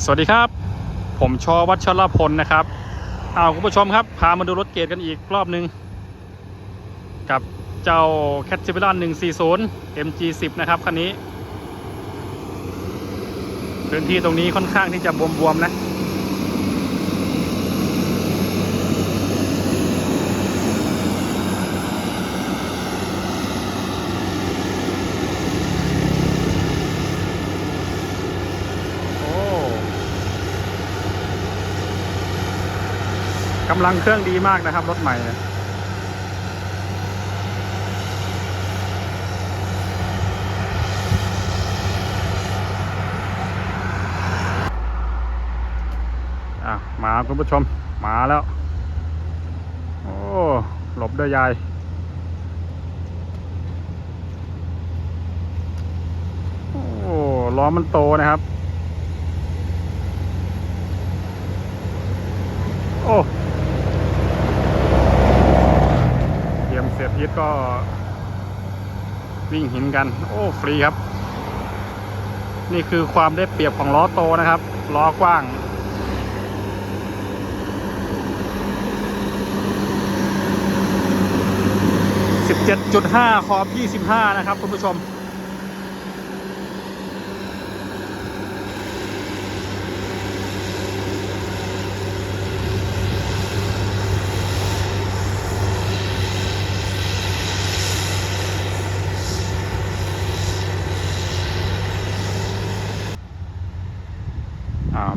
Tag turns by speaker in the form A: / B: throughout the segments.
A: สวัสดีครับ ผมชอวัชรพลนะครับเอาคุณผู้ชมครับ พามาดูรถเกรดกันอีกรอบหนึ่งกับเจ้าแคทซิบิลัน140 MG10 นะครับคันนี้ พื้นที่ตรงนี้ค่อนข้างที่จะบวมๆนะ โอ้ กำลังเครื่องดีมากนะครับ รถใหม่เนี่ยอะมาคุณผู้ชม มาแล้ว โอ้ หลบด้วยยายโอ้ล้อมันโตนะครับ โอ้ ยมเสียพีทก็ วิ่งหินกัน โอ้ฟรีครับ นี่คือความได้เปรียบของล้อโตนะครับ ล้อกว้าง17.5ขอบ25 นะครับคุณผู้ชม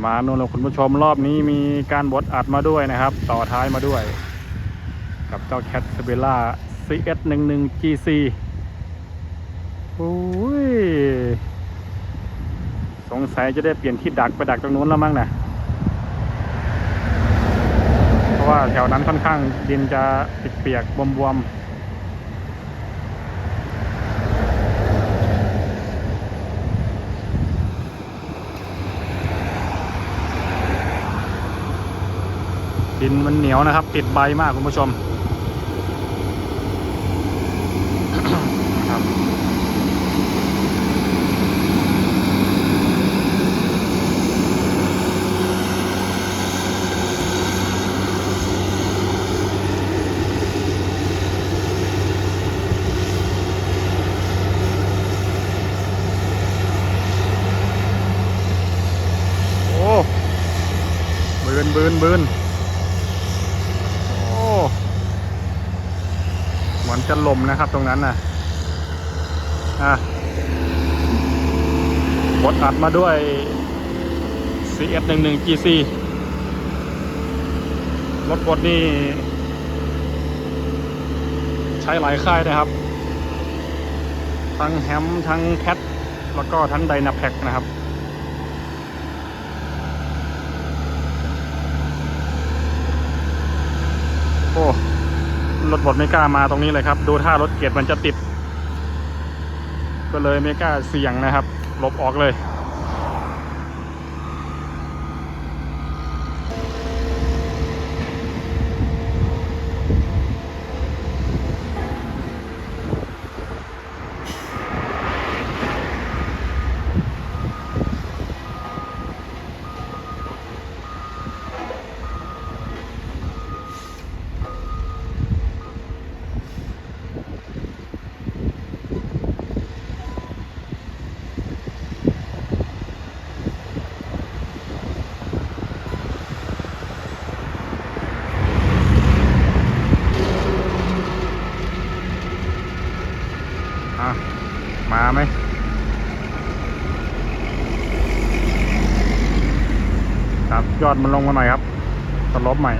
A: มาโน่นแล้วคุณผู้ชมรอบนี้มีการบดอัดมาด้วยนะครับ ต่อท้ายมาด้วย กับเจ้าแคทสเบล่า CS 1 1 GC โอ้ยสงสัยจะได้เปลี่ยนที่ดักไปดักตรงนู้นแล้วมั้งนะเพราะว่าแถวนั้นค่อนข้างดินจะเปียกๆบวมๆ ดินมันเหนียวนะครับ ติดใบมากคุณผู้ชม ครับโอ้บืนบืนบืน โอ้ เหมือนจะลมนะครับตรงนั้นนะอะบดอัดมาด้วย CS11 GC รถบดนี่ ใช้หลายค่ายนะครับ ทั้งแฮมทั้งแคทแล้วก็ทั้งไดนาแพ็กนะครับโอ้ รถบดไม่กล้ามาตรงนี้เลยครับ ดูท่ารถเกียร์มันจะติด ก็เลยไม่กล้าเสี่ยงนะครับหลบออกเลย ยอดมันลงมาหน่อยครับสลบใหม่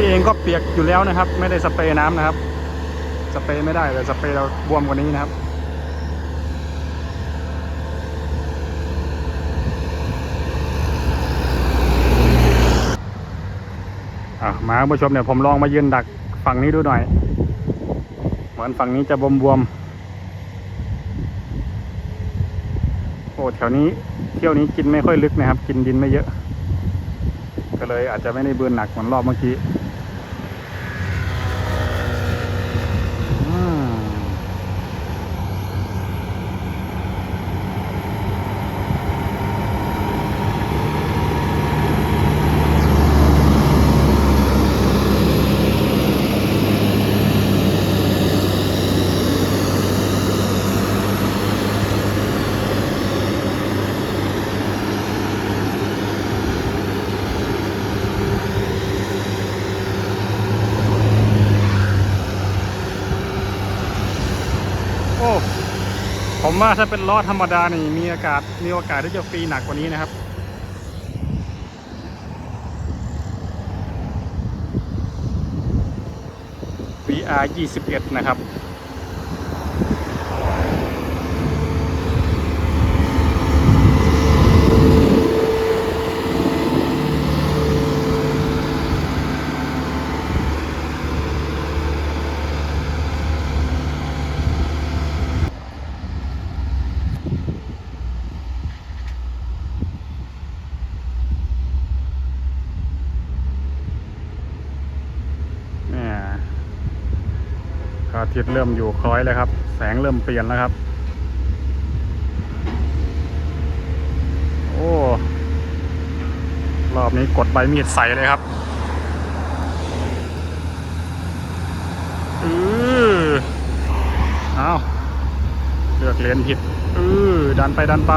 A: นี้เองก็เปียกอยู่แล้วนะครับ ไม่ได้สเปรย์น้ำนะครับ สเปรย์ไม่ได้แต่สเปรย์เราบวมกว่านี้นะครับอะมาคุณผู้ชมเนี่ยผมลองมายืนดักฝั่งนี้ดูหน่อย เหมือนฝั่งนี้จะบวมบวมๆโอ้แถวนี้เที่ยวนี้กินไม่ค่อยลึกนะครับ กินดินไม่เยอะ ก็เลยอาจจะไม่ได้เบือนหนักเหมือนรอบเมื่อกี้ ผมว่าถ้าเป็นล้อธรรมดานี่มีอากาศมีโอกาสที่จะฟรีหนักกว่านี้นะครับ VR 21 นะครับ ทิตย์เริ่มอยู่คล้อยแล้วครับ แสงเริ่มเปลี่ยนแล้วครับ โอ้รอบนี้กดใบมีดใส่เลยครับอือเอาเลือกเลนผิดอือดันไปดันไป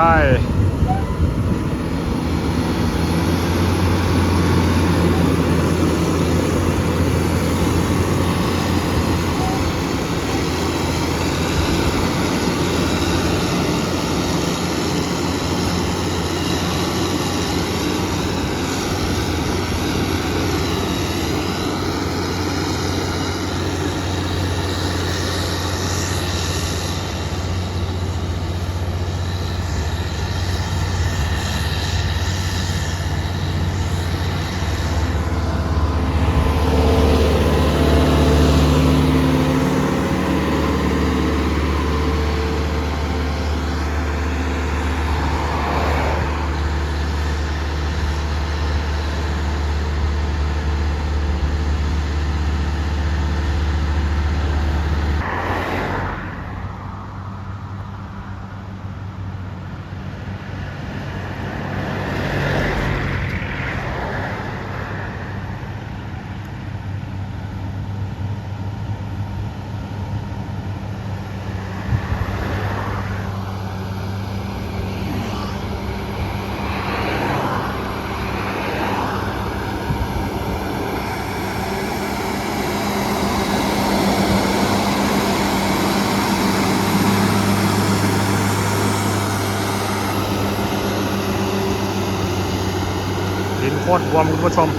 A: ตรบวมคุณผู้ชม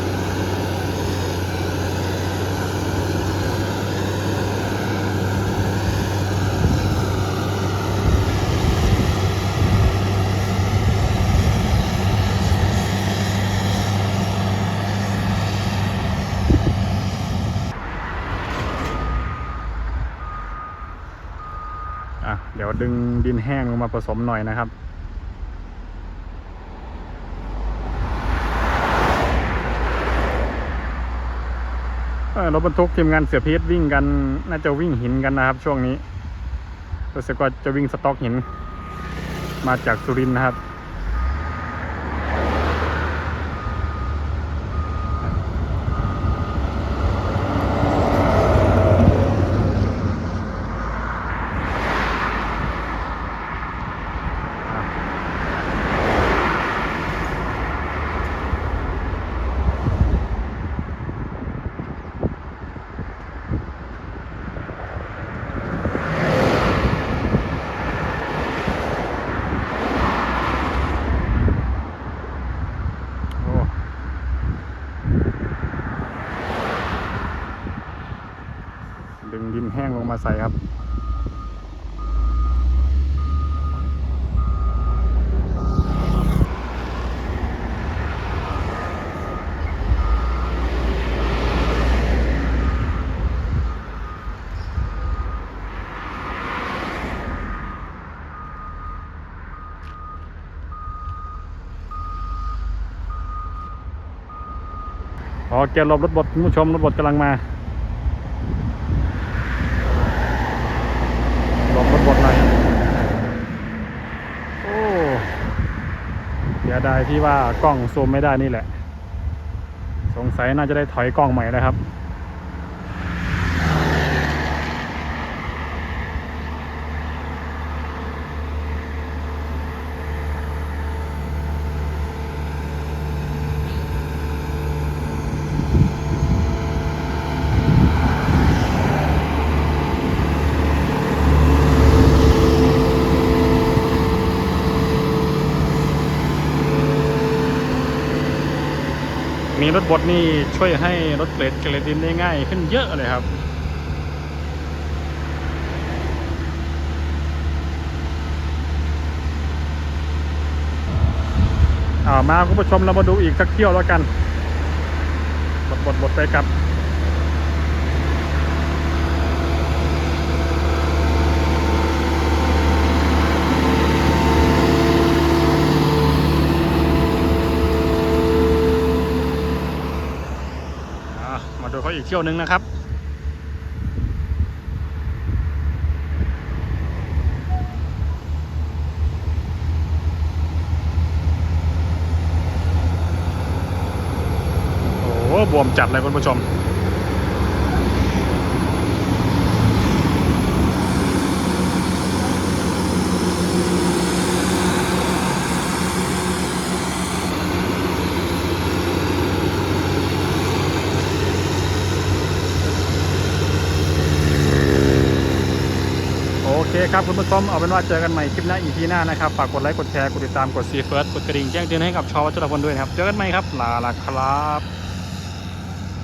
A: อะ เดี๋ยวดึงดินแห้งลงมาผสมหน่อยนะครับ เออ รถบรรทุกทีมงานเสือพีทวิ่งกันน่าจะวิ่งหินกันนะครับ ช่วงนี้รู้สึกว่าจะวิ่งสต็อกหิน มาจากสุรินทร์นะครับาใส่ครับอ๋อเกียร์ลบรถบดคุณผู้ชมรถบดกำลังมาหลบรถบดหน่อยโอ้เสียดายที่ว่ากล้องซูมไม่ได้นี่แหละ สงสัยน่าจะได้ถอยกล้องใหม่แล้วครับ รถบดนี่ช่วยให้รถเกรดเกรดดินได้ง่ายขึ้นเยอะเลยครับอ่ามาคุณผู้ชมเรามาดูอีกสักเที่ยวแล้วกัน บดบดบดไปกับ ดูเขาอีกเที่ยวหนึงนะครับโอ้โหบวมจัดเลยคุณผู้ชม โอเครับคุณผู้ชมเอาเป็นว่าเจอกันใหม่คลิปหน้าอีพีหน้านะครับ ฝากกดไลค์กดแชร์กดติดตามกดซีเฟิร์สกดกระดิ่งแจ้งเตือนให้กับชอวัชรพลด้วยนะครับ เจอกันใหม่ครับลาละครับ